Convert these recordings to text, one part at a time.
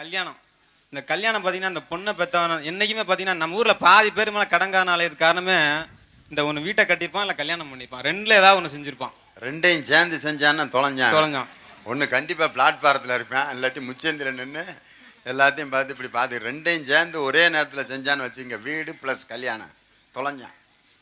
கல்யாணம். இந்த கல்யாணம் பார்த்தீங்கன்னா இந்த பொண்ணை பெற்றவன் என்னைக்குமே பார்த்தீங்கன்னா நம்ம ஊரில் பாதி பேர் மேலே கடங்கானாலே இது காரணமே இந்த ஒன்று வீட்டை கட்டியிருப்பான் இல்லை கல்யாணம் பண்ணிப்பான் ரெண்டுல ஏதாவது ஒன்று செஞ்சிருப்பான். ரெண்டையும் சேர்ந்து செஞ்சான்னா தொலைஞ்சான். தொலைஞ்சான். ஒன்று கண்டிப்பாக பிளாட்பாரத்தில் இருப்பேன் இல்லாட்டி முச்சந்தில் நின்று எல்லாத்தையும் பார்த்து இப்படி பார்த்து ரெண்டையும் சேர்ந்து ஒரே நேரத்தில் செஞ்சான்னு வச்சுங்க வீடு ப்ளஸ் கல்யாணம். தொலைஞ்சான்.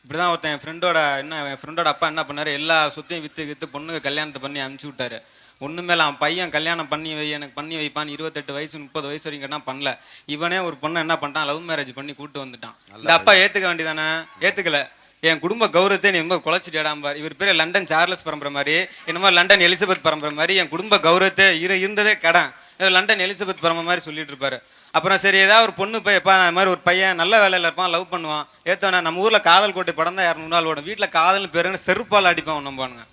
இப்படிதான் ஒருத்தன் என் ஃப்ரெண்டோட என்ன என் ஃப்ரெண்டோட அப்பா என்ன பண்ணாரு? எல்லா சொத்தையும் வித்து வித்து பொண்ணுக்கு கல்யாணத்தை பண்ணி அனுப்பிச்சு விட்டாரு. ஒண்ணுமே அவன் பையன் கல்யாணம் பண்ணி வை எனக்கு பண்ணி வைப்பான்னு இருபத்தெட்டு வயசு முப்பது வயசு வரைக்கும் என்ன பண்ணல. இவனே ஒரு பொண்ணை என்ன பண்ணிட்டான்? லவ் மேரேஜ் பண்ணி கூட்டு வந்துட்டான். இந்த அப்பா ஏத்துக்க வேண்டியதானே? ஏத்துக்கல. என் குடும்ப கௌரவத்தை நீ ரொம்ப குலைச்சிட்டாடாம் பார். இவர் பேர் லண்டன் சார்லஸ் பரம்பரை மாதிரி என்னமோ லண்டன் எலிசபெத் பரம்பரை மாதிரி என் குடும்ப கௌரவத்தை இரு இருந்ததே கடன். லண்டன் எலிசபெத் பரம்பரை மாதிரி சொல்லிட்டு இருப்பாரு. அப்புறம் சரி ஏதாவது ஒரு பொண்ணு போய் எப்பா இந்த மாதிரி ஒரு பையன் நல்ல வேலையில இருப்பான் லவ் பண்ணுவான். ஏத்தவன நம்ம ஊர்ல காதல் கோட்டை படம் தான் இரநூறு நாள் ஓடும். வீட்டுல காதல்னு பேருன்னு செருப்பால் அடிப்பான் நம்பானுங்க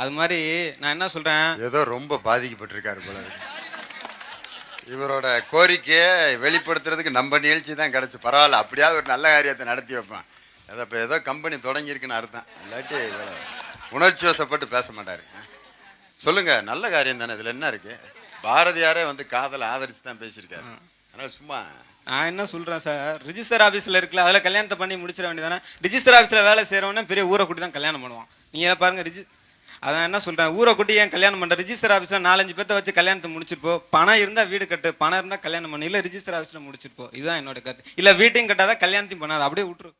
அது மாதிரி நான் என்ன சொல்றேன்? ஏதோ ரொம்ப பாதிக்கப்பட்டிருக்காரு போல. இவரோட கோரிக்கையை வெளிப்படுத்துறதுக்கு நம்ம நிகழ்ச்சி தான் கிடைச்சு. பரவாயில்ல அப்படியாவது ஒரு நல்ல காரியத்தை நடத்தி வைப்பான் ஏதோ இப்போ ஏதோ கம்பெனி தொடங்கியிருக்குன்னு அர்த்தம். இல்லாட்டி உணர்ச்சி வசப்பட்டு பேச மாட்டாரு. சொல்லுங்க நல்ல காரியம் தானே இதுல என்ன இருக்கு? பாரதியாரே வந்து காதலை ஆதரிச்சு தான் பேசியிருக்காரு. அதனால சும்மா நான் என்ன சொல்றேன் சார்? ரிஜிஸ்டர் ஆபீஸ்ல இருக்குல்ல அதுல கல்யாணத்தை பண்ணி முடிச்சிட வேண்டியதானே ரிஜிஸ்டர் ஆபீஸ்ல வேலை செய்யறவனே பெரிய ஊரை கூட்டி தான் கல்யாணம் பண்ணுவான். நீங்க பாருங்க ரிஜி அதான் என்ன சொல்கிறேன் ஊரை கூட்டி ஏன் கல்யாணம் பண்ணுற ரிஜிஸ்டர் ஆஃபீஸில் நாலஞ்சு பேர்த்த வச்சு கல்யாணத்தை முடிச்சிருப்போம் பணம் இருந்தால் வீடு கட்டு பணம் இருந்தால் கல்யாணம் பண்ணு. இல்லை ரிஜிஸ்டர் ஆஃபீஸில் முடிச்சிருப்போம் இதுதான் என்னோட கருத்து. இல்லை வீட்டையும் கட்டாத கல்யாணத்தையும் பண்ணாத. அப்படியே விட்டுரு.